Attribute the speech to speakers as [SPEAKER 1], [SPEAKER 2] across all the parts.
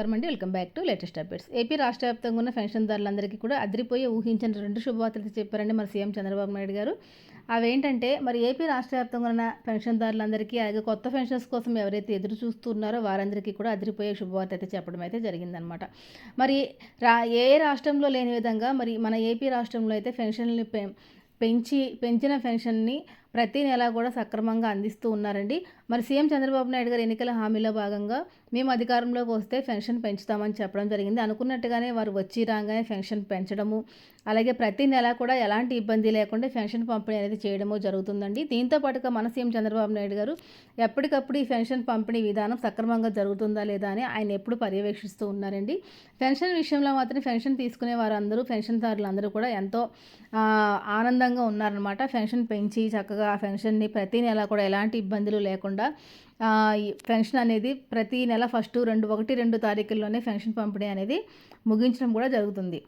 [SPEAKER 1] నమస్కారం అండి. Welcome back to latest updates. AP రాష్ట్ర వ్యాప్తంగా ఉన్న పెన్షన్దారులందరికీ కూడా అదిరిపోయే ఊహించిన రెండు శుభవార్తలు చెప్పారండి మరి సీఎం చంద్రబాబు నాయుడు గారు. అవేంటంటే మరి ఏపీ రాష్ట్ర వ్యాప్తంగా ఉన్న పెన్షన్దారులందరికీ అలాగే కొత్త పెన్షన్స్ కోసం ఎవరైతే ఎదురు చూస్తున్నారో వారందరికీ కూడా అదిరిపోయే శుభవార్త అయితే చెప్పడం అయితే జరిగిందనమాట మరి రా ఏ రాష్ట్రంలో లేని విధంగా మరి మన ఏపీ రాష్ట్రంలో అయితే పెన్షన్లు పెంచి పెంచిన పెన్షన్ని ప్రతి నెల కూడా సక్రమంగా అందిస్తూ ఉన్నారండి. మరి సీఎం చంద్రబాబు నాయుడు గారు ఎన్నికల హామీలో భాగంగా మేము అధికారంలోకి వస్తే పెన్షన్ పెంచుతామని చెప్పడం జరిగింది. అనుకున్నట్టుగానే వారు వచ్చి రాగానే పెన్షన్ పెంచడము అలాగే ప్రతి నెల కూడా ఎలాంటి ఇబ్బంది లేకుండా పెన్షన్ పంపిణీ అనేది చేయడము జరుగుతుందండి. దీంతో పాటుగా మన సీఎం చంద్రబాబు నాయుడు గారు ఎప్పటికప్పుడు ఈ పెన్షన్ పంపిణీ విధానం సక్రమంగా జరుగుతుందా లేదా అని ఆయన ఎప్పుడు పర్యవేక్షిస్తూ ఉన్నారండి. పెన్షన్ విషయంలో మాత్రం పెన్షన్ తీసుకునే వారందరూ పెన్షన్దారులు అందరూ కూడా ఎంతో ఆనందంగా ఉన్నారనమాట పెన్షన్ పెంచి చక్కగా ఆ పెన్షన్ని ప్రతి నెల కూడా ఎలాంటి ఇబ్బందులు లేకుండా పెన్షన్ అనేది ప్రతి నెల ఫస్ట్ రెండు ఒకటి రెండు తారీఖుల్లోనే పెన్షన్ పంపిణీ అనేది ముగించడం కూడా జరుగుతుంది.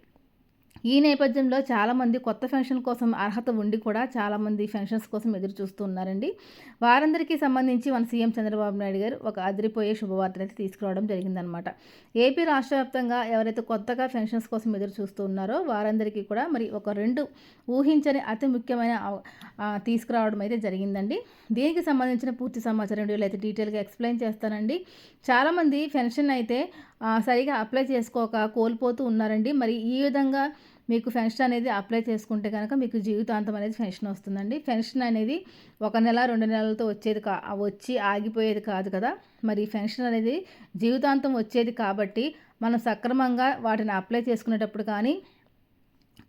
[SPEAKER 1] ఈ నేపథ్యంలో చాలామంది కొత్త పెన్షన్ కోసం అర్హత ఉండి కూడా చాలామంది పెన్షన్స్ కోసం ఎదురు చూస్తున్నారండి వారందరికీ సంబంధించి మన సీఎం చంద్రబాబు నాయుడు గారు ఒక అదిరిపోయే శుభవార్తను అయితే తీసుకురావడం జరిగిందనమాట ఏపీ రాష్ట్ర వ్యాప్తంగా ఎవరైతే కొత్తగా పెన్షన్స్ కోసం ఎదురు చూస్తున్నారో వారందరికీ కూడా మరి ఒక రెండు ఊహించని అతి ముఖ్యమైన తీసుకురావడం అయితే జరిగిందండి. దీనికి సంబంధించిన పూర్తి సమాచారం వీడియోలో అయితే డీటెయిల్గా ఎక్స్ప్లెయిన్ చేస్తానండి చాలామంది పెన్షన్ అయితే సరిగా అప్లై చేసుకోక కోల్పోతూ ఉన్నారండి. మరి ఈ విధంగా మీకు పెన్షన్ అనేది అప్లై చేసుకుంటే కనుక మీకు జీవితాంతం అనేది పెన్షన్ వస్తుందండి. పెన్షన్ అనేది ఒక నెల రెండు నెలలతో వచ్చేది కా వచ్చి ఆగిపోయేది కాదు కదా. మరి పెన్షన్ అనేది జీవితాంతం వచ్చేది కాబట్టి మనం సక్రమంగా వాటిని అప్లై చేసుకునేటప్పుడు కానీ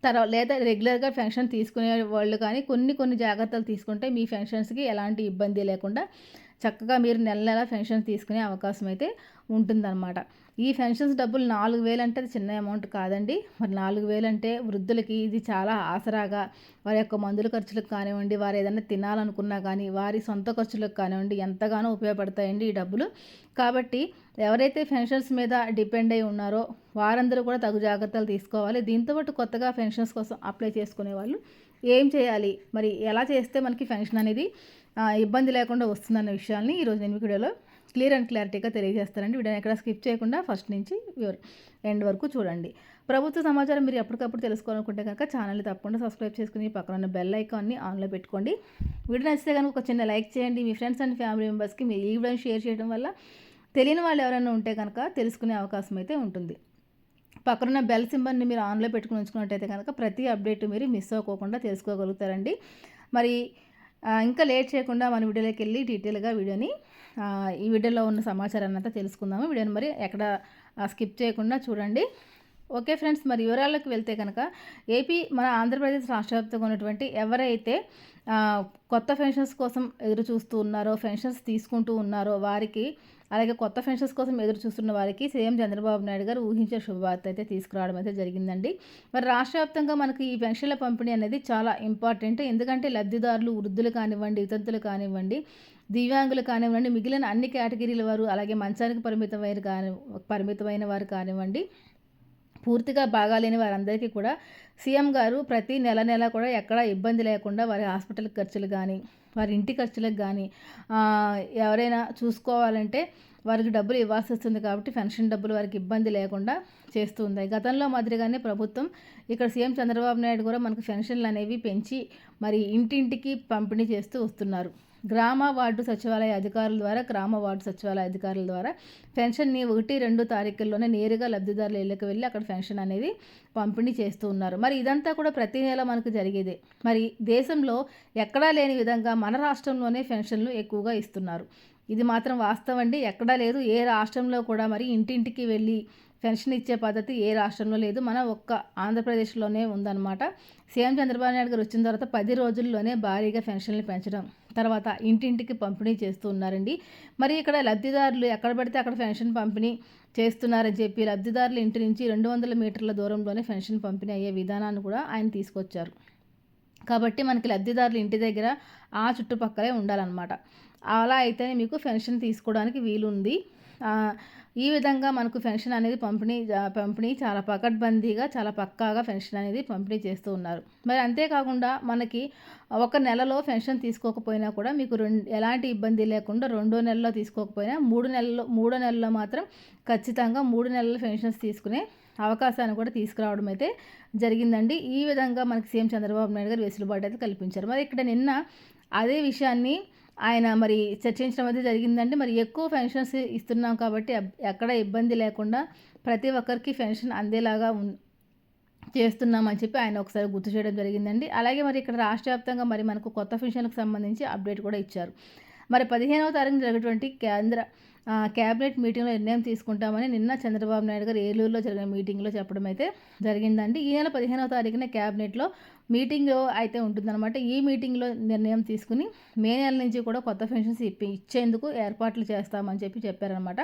[SPEAKER 1] తర్వాత లేదా రెగ్యులర్గా పెన్షన్ తీసుకునే వాళ్ళు కానీ కొన్ని కొన్ని జాగ్రత్తలు తీసుకుంటే మీ పెన్షన్స్కి ఎలాంటి ఇబ్బంది లేకుండా చక్కగా మీరు నెల నెల పెన్షన్ తీసుకునే అవకాశం అయితే ఉంటుందన్నమాట. ఈ పెన్షన్స్ డబ్బులు నాలుగు వేలు అంటే అది చిన్న అమౌంట్ కాదండి. మరి నాలుగు వేలు అంటే వృద్ధులకి ఇది చాలా ఆసరాగా వారి యొక్క మందుల ఖర్చులకు కానివ్వండి వారు ఏదైనా తినాలనుకున్నా కానీ వారి సొంత ఖర్చులకు కానివ్వండి ఎంతగానో ఉపయోగపడతాయండి ఈ డబ్బులు. కాబట్టి ఎవరైతే పెన్షన్స్ మీద డిపెండ్ అయి ఉన్నారో వారందరూ కూడా తగు జాగ్రత్తలు తీసుకోవాలి. దీంతో పాటు కొత్తగా పెన్షన్స్ కోసం అప్లై చేసుకునే వాళ్ళు ఏం చేయాలి? మరి ఎలా చేస్తే మనకి పెన్షన్ అనేది ఇబ్బంది లేకుండా వస్తుందన్న విషయాన్ని ఈరోజు నేను వీడియోలో క్లియర్ అండ్ క్లారిటీగా తెలియజేస్తానండి. వీడియోని ఎక్కడ స్కిప్ చేయకుండా ఫస్ట్ నుంచి ఎండ్ వరకు చూడండి. ప్రభుత్వ సమాచారం మీరు ఎప్పటికప్పుడు తెలుసుకోవాలనుకుంటే కనుక ఛానల్ని తప్పకుండా సబ్స్క్రైబ్ చేసుకుని పక్కన ఉన్న బెల్ ఐకాన్ని ఆన్లో పెట్టుకోండి. వీడియో నచ్చితే కనుక ఒక చిన్న లైక్ చేయండి. మీ ఫ్రెండ్స్ అండ్ ఫ్యామిలీ మెంబర్స్కి మీరు ఈ వీడియోని షేర్ చేయడం వల్ల తెలియని వాళ్ళు ఎవరైనా ఉంటే కనుక తెలుసుకునే అవకాశం అయితే ఉంటుంది. పక్కన బెల్ సింబల్ని మీరు ఆన్లో పెట్టుకుని ఉంచుకున్నట్టయితే కనుక ప్రతి అప్డేట్ మీరు మిస్ అవ్వకుండా తెలుసుకోగలుగుతారండి. మరి ఇంకా లేట్ చేయకుండా మన వీడియోలోకి వెళ్ళి డీటెయిల్గా వీడియోని ఈ వీడియోలో ఉన్న సమాచారాన్ని అంతా తెలుసుకుందాము. వీడియోని మరి ఎక్కడ స్కిప్ చేయకుండా చూడండి. ఓకే ఫ్రెండ్స్ మరి వివరాలకు వెళ్తే కనుక ఏపీ మన ఆంధ్రప్రదేశ్ రాష్ట్ర వ్యాప్తంగా ఉన్నటువంటి ఎవరైతే కొత్త పెన్షన్స్ కోసం ఎదురు చూస్తూ ఉన్నారో పెన్షన్స్ తీసుకుంటూ ఉన్నారో వారికి అలాగే కొత్త పెన్షన్స్ కోసం ఎదురు చూస్తున్న వారికి సీఎం చంద్రబాబు నాయుడు గారు ఊహించే శుభవార్త అయితే తీసుకురావడం అయితే జరిగిందండి. మరి రాష్ట్ర వ్యాప్తంగా మనకి ఈ పెన్షన్ల పంపిణీ అనేది చాలా ఇంపార్టెంట్. ఎందుకంటే లబ్ధిదారులు వృద్ధులు కానివ్వండి వితంతులు కానివ్వండి దివ్యాంగులు కానివ్వండి మిగిలిన అన్ని కేటగిరీల వారు అలాగే మంచానికి పరిమితమైన కాని పరిమితమైన వారు కానివ్వండి పూర్తిగా బాగాలేని వారందరికీ కూడా సీఎం గారు ప్రతి నెల నెల కూడా ఎక్కడ ఇబ్బంది లేకుండా వారి హాస్పిటల్ ఖర్చులు కానీ వారి ఇంటి ఖర్చులకు కానీ ఎవరైనా చూసుకోవాలంటే వారికి డబ్బులు ఇవ్వాల్సి వస్తుంది కాబట్టి పెన్షన్ డబ్బులు వారికి ఇబ్బంది లేకుండా చేస్తుంది గతంలో మాదిరిగానే ప్రభుత్వం ఇక్కడ సీఎం చంద్రబాబు నాయుడు కూడా మనకు పెన్షన్లు అనేవి పెంచి మరి ఇంటింటికి పంపిణీ చేస్తూ వస్తున్నారు. గ్రామ వార్డు సచివాలయ అధికారుల ద్వారా గ్రామ వార్డు సచివాలయ అధికారుల ద్వారా పెన్షన్ని ఒకటి రెండు తారీఖుల్లోనే నేరుగా లబ్ధిదారుల ఇళ్ళకి వెళ్ళి అక్కడ పెన్షన్ అనేది పంపిణీ చేస్తూ ఉన్నారు. మరి ఇదంతా కూడా ప్రతి నెల మనకు జరిగేదే. మరి దేశంలో ఎక్కడా లేని విధంగా మన రాష్ట్రంలోనే పెన్షన్లు ఎక్కువగా ఇస్తున్నారు. ఇది మాత్రం వాస్తవం అండి. ఎక్కడా లేదు. ఏ రాష్ట్రంలో కూడా మరి ఇంటింటికి వెళ్ళి పెన్షన్ ఇచ్చే పద్ధతి ఏ రాష్ట్రంలో లేదు. మన ఒక్క ఆంధ్రప్రదేశ్లోనే ఉందన్నమాట. సీఎం చంద్రబాబు నాయుడు గారు వచ్చిన తర్వాత పది రోజుల్లోనే భారీగా పెన్షన్లు పెంచడం తర్వాత ఇంటింటికి పంపిణీ చేస్తూ ఉన్నారండి. మరి ఇక్కడ లబ్ధిదారులు ఎక్కడ పడితే అక్కడ పెన్షన్ పంపిణీ చేస్తున్నారని చెప్పి లబ్ధిదారుల ఇంటి నుంచి రెండు వందల మీటర్ల దూరంలోనే పెన్షన్ పంపిణీ అయ్యే విధానాన్ని కూడా ఆయన తీసుకొచ్చారు. కాబట్టి మనకి లబ్ధిదారులు ఇంటి దగ్గర ఆ చుట్టుపక్కలే ఉండాలన్నమాట. అలా అయితేనే మీకు పెన్షన్ తీసుకోవడానికి వీలుంది. ఈ విధంగా మనకు పెన్షన్ అనేది పంపిణీ పంపిణీ చాలా పకడ్బందీగా చాలా పక్కాగా పెన్షన్ అనేది పంపిణీ చేస్తూ ఉన్నారు. మరి అంతేకాకుండా మనకి ఒక నెలలో పెన్షన్ తీసుకోకపోయినా కూడా మీకు రెండు ఎలాంటి ఇబ్బంది లేకుండా రెండో నెలలో తీసుకోకపోయినా మూడు నెలల్లో మూడో నెలలో మాత్రం ఖచ్చితంగా మూడు నెలల పెన్షన్స్ తీసుకునే అవకాశాన్ని కూడా తీసుకురావడం అయితే జరిగిందండి. ఈ విధంగా మనకి సీఎం చంద్రబాబు నాయుడు గారు వెసులుబాటు అయితే కల్పించారు. మరి ఇక్కడ నిన్న అదే విషయాన్ని ఆయన మరి చర్చించడం అయితే జరిగిందండి. మరి ఎక్కువ పెన్షన్స్ ఇస్తున్నాం కాబట్టి ఎక్కడ ఇబ్బంది లేకుండా ప్రతి ఒక్కరికి పెన్షన్ అందేలాగా చేస్తున్నామని చెప్పి ఆయన ఒకసారి గుర్తు చేయడం జరిగిందండి. అలాగే మరి ఇక్కడ రాష్ట్ర వ్యాప్తంగా మరి మనకు కొత్త పెన్షన్లకు సంబంధించి అప్డేట్ కూడా ఇచ్చారు. మరి పదిహేనవ తారీఖు జరిగినటువంటి కేంద్ర క్యాబినెట్ మీటింగ్లో నిర్ణయం తీసుకుంటామని నిన్న చంద్రబాబు నాయుడు గారు ఏలూరులో జరిగిన మీటింగ్లో చెప్పడం అయితే జరిగిందండి. ఈ నెల పదిహేనవ తారీఖున క్యాబినెట్లో మీటింగ్ అయితే ఉంటుందన్నమాట. ఈ మీటింగ్లో నిర్ణయం తీసుకుని మే నెల నుంచి కూడా కొత్త పెన్షన్స్ ఇప్పి ఇచ్చేందుకు ఏర్పాట్లు చేస్తామని చెప్పి చెప్పారనమాట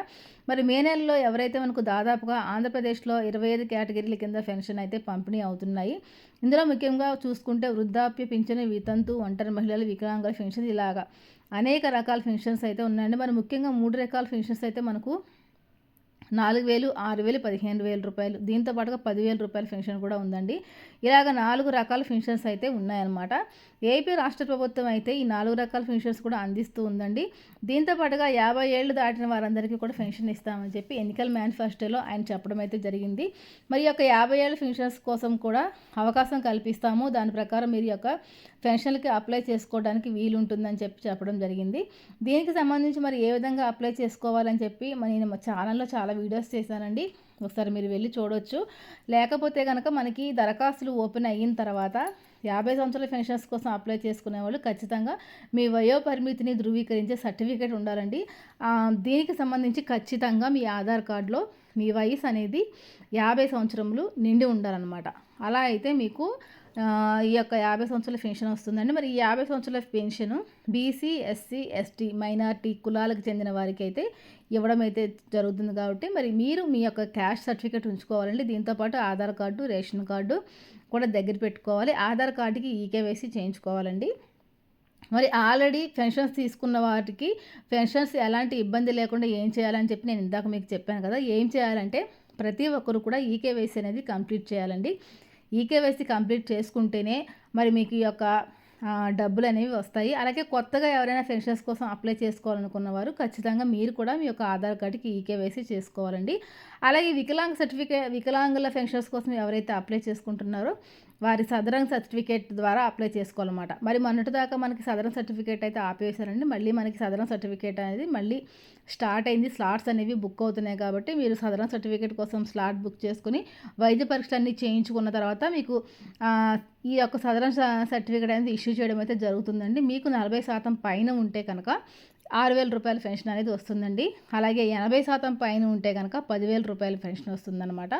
[SPEAKER 1] మరి మే నెలలో ఎవరైతే మనకు దాదాపుగా ఆంధ్రప్రదేశ్లో ఇరవై ఐదు కేటగిరీల కింద పెన్షన్ అయితే పంపిణీ అవుతున్నాయి. ఇందులో ముఖ్యంగా చూసుకుంటే వృద్ధాప్య పింఛను వితంతు ఒంటరి మహిళలు వికలాంగుల పెన్షన్ ఇలాగా అనేక రకాల పెన్షన్స్ అయితే ఉన్నాయండి. మరి ముఖ్యంగా మూడు రకాల పెన్షన్స్ అయితే మనకు నాలుగు వేలు ఆరు వేలు పదిహేను వేల రూపాయలు. దీంతో పాటుగా పదివేల రూపాయల పెన్షన్ కూడా ఉందండి. ఇలాగ నాలుగు రకాల పెన్షన్స్ అయితే ఉన్నాయన్నమాట. ఏపీ రాష్ట్ర ప్రభుత్వం అయితే ఈ నాలుగు రకాల పెన్షన్స్ కూడా అందిస్తూ ఉందండి. దీంతో పాటుగా యాభై ఏళ్ళు దాటిన వారందరికీ కూడా పెన్షన్ ఇస్తామని చెప్పి ఎన్నికల మేనిఫెస్టోలో ఆయన చెప్పడం అయితే జరిగింది. మరి యొక్క యాభై ఏళ్ళ పెన్షన్స్ కోసం కూడా అవకాశం కల్పిస్తాము. దాని ప్రకారం మీరు యొక్క పెన్షన్లకి అప్లై చేసుకోవడానికి వీలుంటుందని చెప్పి చెప్పడం జరిగింది. దీనికి సంబంధించి మరి ఏ విధంగా అప్లై చేసుకోవాలని చెప్పి నేను మా ఛానల్లో చాలా వీడియోస్ చేశానండి. ఒకసారి మీరు వెళ్ళి చూడవచ్చు లేకపోతే కనుక మనకి దరఖాస్తులు ఓపెన్ అయిన తర్వాత యాభై సంవత్సరాల పెన్షన్స్ కోసం అప్లై చేసుకునే వాళ్ళు ఖచ్చితంగా మీ వయో పరిమితిని ధృవీకరించే సర్టిఫికేట్ ఉండాలండి. దీనికి సంబంధించి ఖచ్చితంగా మీ ఆధార్ కార్డులో మీ వయసు అనేది యాభై సంవత్సరములు నిండి ఉండాలన్నమాట. అలా అయితే మీకు ఈ యొక్క యాభై సంవత్సరాల పెన్షన్ వస్తుందండి. మరి ఈ యాభై సంవత్సరాల pension BC SC ST minority కులాలకు చెందిన వారికి అయితే ఇవ్వడం అయితే జరుగుతుంది కాబట్టి మరి మీరు మీ యొక్క క్యాష్ సర్టిఫికేట్ ఉంచుకోవాలండి. దీంతోపాటు ఆధార్ కార్డు రేషన్ కార్డు కూడా దగ్గర పెట్టుకోవాలి. ఆధార్ కార్డుకి ఈకేవైసీ చేయించుకోవాలండి. మరి ఆల్రెడీ పెన్షన్స్ తీసుకున్న వాటికి పెన్షన్స్ ఎలాంటి ఇబ్బంది లేకుండా ఏం చేయాలని చెప్పి నేను ఇందాక మీకు చెప్పాను కదా. ఏం చేయాలంటే ప్రతి ఒక్కరు కూడా ఈకేవైసీ అనేది కంప్లీట్ చేయాలండి. ఈకేవైసీ కంప్లీట్ చేసుకుంటేనే మరి మీకు ఈ యొక్క డబ్బులు అనేవి వస్తాయి. అలాగే కొత్తగా ఎవరైనా పెన్షన్స్ కోసం అప్లై చేసుకోవాలనుకున్న వారు ఖచ్చితంగా మీరు కూడా మీ యొక్క ఆధార్ కార్డుకి ఈకేవైసీ చేసుకోవాలండి. అలాగే వికలాంగ్ సర్టిఫికేట్ వికలాంగుల పెన్షన్స్ కోసం ఎవరైతే అప్లై చేసుకుంటున్నారో వారి సదరంగ్ సర్టిఫికేట్ ద్వారా అప్లై చేసుకోవాలన్నమాట. మరి మొన్నటిదాకా మనకి సదరం సర్టిఫికేట్ అయితే ఆపేశారండి. మళ్ళీ మనకి సదరం సర్టిఫికేట్ అనేది మళ్ళీ స్టార్ట్ అయింది. స్లాట్స్ అనేవి బుక్ అవుతున్నాయి కాబట్టి మీరు సదరం సర్టిఫికేట్ కోసం స్లాట్ బుక్ చేసుకుని వైద్య పరీక్షలన్నీ చేయించుకున్న తర్వాత మీకు ఈ యొక్క సదరం సర్టిఫికేట్ అనేది ఇష్యూ చేయడం అయితే జరుగుతుందండి. మీకు నలభై శాతం పైన ఉంటే కనుక ఆరు వేల రూపాయల పెన్షన్ అనేది వస్తుందండి. అలాగే ఎనభై శాతం పైన ఉంటే కనుక పదివేల రూపాయల పెన్షన్ వస్తుందన్నమాట.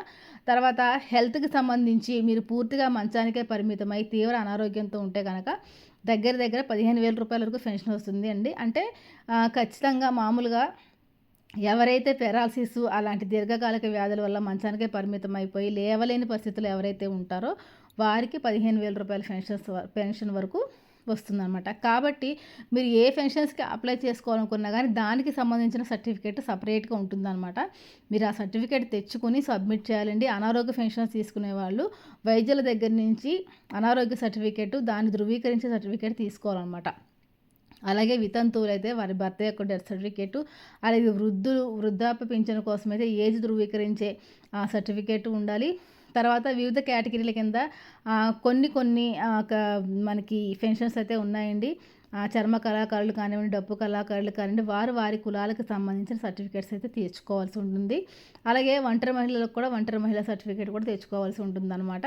[SPEAKER 1] తర్వాత హెల్త్కి సంబంధించి మీరు పూర్తిగా మంచానికే పరిమితమై తీవ్ర అనారోగ్యంతో ఉంటే కనుక దగ్గర దగ్గర పదిహేను వేల రూపాయల వరకు పెన్షన్ వస్తుంది అండి. అంటే ఖచ్చితంగా మామూలుగా ఎవరైతే పెరాలసిస్ అలాంటి దీర్ఘకాలిక వ్యాధుల వల్ల మంచానికే పరిమితం అయిపోయి లేవలేని పరిస్థితులు ఎవరైతే ఉంటారో వారికి పదిహేను వేల రూపాయల పెన్షన్స్ పెన్షన్ వరకు వస్తుందన్నమాట. కాబట్టి మీరు ఏ పెన్షన్స్కి అప్లై చేసుకోవాలనుకున్నా కానీ దానికి సంబంధించిన సర్టిఫికేట్ సపరేట్గా ఉంటుందన్నమాట. మీరు ఆ సర్టిఫికేట్ తెచ్చుకొని సబ్మిట్ చేయాలండి. అనారోగ్య పెన్షన్స్ తీసుకునే వాళ్ళు వైద్యుల దగ్గర నుంచి అనారోగ్య సర్టిఫికేట్ దాన్ని ధృవీకరించే సర్టిఫికేట్ తీసుకోవాలన్నమాట. అలాగే వితంతువులు అయితే వారి భర్త యొక్క డెత్ సర్టిఫికేట్ అలాగే వృద్ధులు వృద్ధాప్య పింఛను కోసం అయితే ఏజ్ ధృవీకరించే సర్టిఫికేట్ ఉండాలి. తర్వాత వివిధ కేటగిరీల కింద కొన్ని కొన్ని మనకి పెన్షన్స్ అయితే ఉన్నాయండి. చర్మ కళాకారులు కానివ్వండి డప్పు కళాకారులు కానివ్వండి వారు వారి కులాలకు సంబంధించిన సర్టిఫికేట్స్ అయితే తెచ్చుకోవాల్సి ఉంటుంది. అలాగే ఒంటరి మహిళలకు కూడా ఒంటరి మహిళా సర్టిఫికేట్ కూడా తెచ్చుకోవాల్సి ఉంటుందన్నమాట.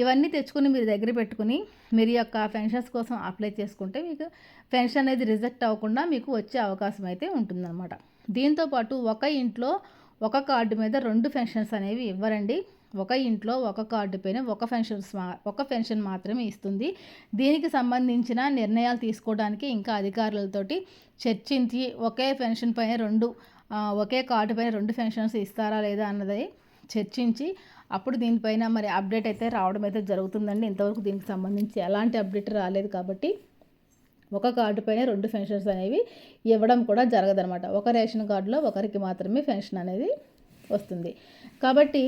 [SPEAKER 1] ఇవన్నీ తెచ్చుకుని మీరు దగ్గర పెట్టుకుని మీరు యొక్క పెన్షన్స్ కోసం అప్లై చేసుకుంటే మీకు పెన్షన్ అనేది రిజెక్ట్ అవ్వకుండా మీకు వచ్చే అవకాశం అయితే ఉంటుందన్నమాట. దీంతోపాటు ఒక ఇంట్లో ఒక కార్డు మీద రెండు పెన్షన్స్ అనేవి ఇవ్వరండి. ఒక ఇంట్లో ఒక కార్డు పైన ఒక పెన్షన్ ఒక పెన్షన్ మాత్రమే ఇస్తుంది. దీనికి సంబంధించిన నిర్ణయాలు తీసుకోవడానికి ఇంకా అధికారులతోటి చర్చించి ఒకే పెన్షన్ పైన రెండు ఒకే కార్డు పైన రెండు పెన్షన్స్ ఇస్తారా లేదా అన్నది చర్చించి అప్పుడు దీనిపైన మరి అప్డేట్ అయితే రావడం అయితే జరుగుతుందండి. ఇంతవరకు దీనికి సంబంధించి ఎలాంటి అప్డేట్ రాలేదు కాబట్టి ఒక కార్డు పైన రెండు పెన్షన్స్ అనేవి ఇవ్వడం కూడా జరగదనమాట ఒక రేషన్ కార్డులో ఒకరికి మాత్రమే పెన్షన్ అనేది వస్తుంది. కాబట్టి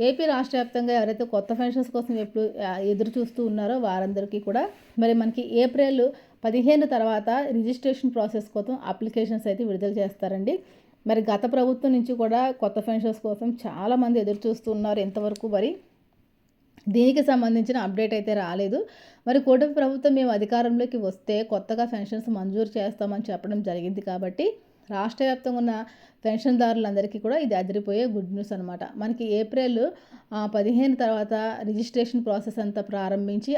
[SPEAKER 1] ఏపీ రాష్ట్ర వ్యాప్తంగా ఎవరైతే కొత్త పెన్షన్స్ కోసం ఎప్పుడు ఎదురు చూస్తూ ఉన్నారో వారందరికీ కూడా మరి మనకి ఏప్రిల్ పదిహేను తర్వాత రిజిస్ట్రేషన్ ప్రాసెస్ కోసం అప్లికేషన్స్ అయితే విడుదల చేస్తారండి. మరి గత ప్రభుత్వం నుంచి కూడా కొత్త పెన్షన్స్ కోసం చాలామంది ఎదురు చూస్తూ ఉన్నారు ఎంతవరకు మరి. దీనికి సంబంధించిన అప్డేట్ అయితే రాలేదు. మరి కూటమి ప్రభుత్వం మేము అధికారంలోకి వస్తే కొత్తగా పెన్షన్స్ మంజూరు చేస్తామని చెప్పడం జరిగింది కాబట్టి రాష్ట్ర వ్యాప్తంగా ఉన్న పెన్షన్దారులందరికీ కూడా ఇది అదిరిపోయే గుడ్ న్యూస్ అనమాట మనకి ఏప్రిల్ పదిహేను తర్వాత రిజిస్ట్రేషన్ ప్రాసెస్ అంతా ప్రారంభించి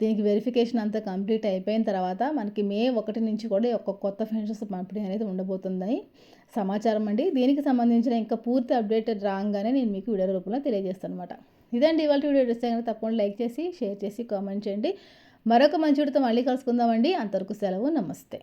[SPEAKER 1] దీనికి వెరిఫికేషన్ అంతా కంప్లీట్ అయిపోయిన తర్వాత మనకి మే ఒకటి నుంచి కూడా ఒక కొత్త పెన్షన్స్ పంపిణీ అనేది ఉండబోతుందని సమాచారం అండి. దీనికి సంబంధించిన ఇంకా పూర్తి అప్డేట్ రాగానే నేను మీకు వీడియో రూపంలో తెలియజేస్తాను అనమాట ఇదండి ఇవాళ వీడియో. చూస్తే కనుక తప్పకుండా లైక్ చేసి షేర్ చేసి కామెంట్ చేయండి. మరొక మంచి వీడితో మళ్ళీ కలుసుకుందామండి. అంతవరకు సెలవు నమస్తే.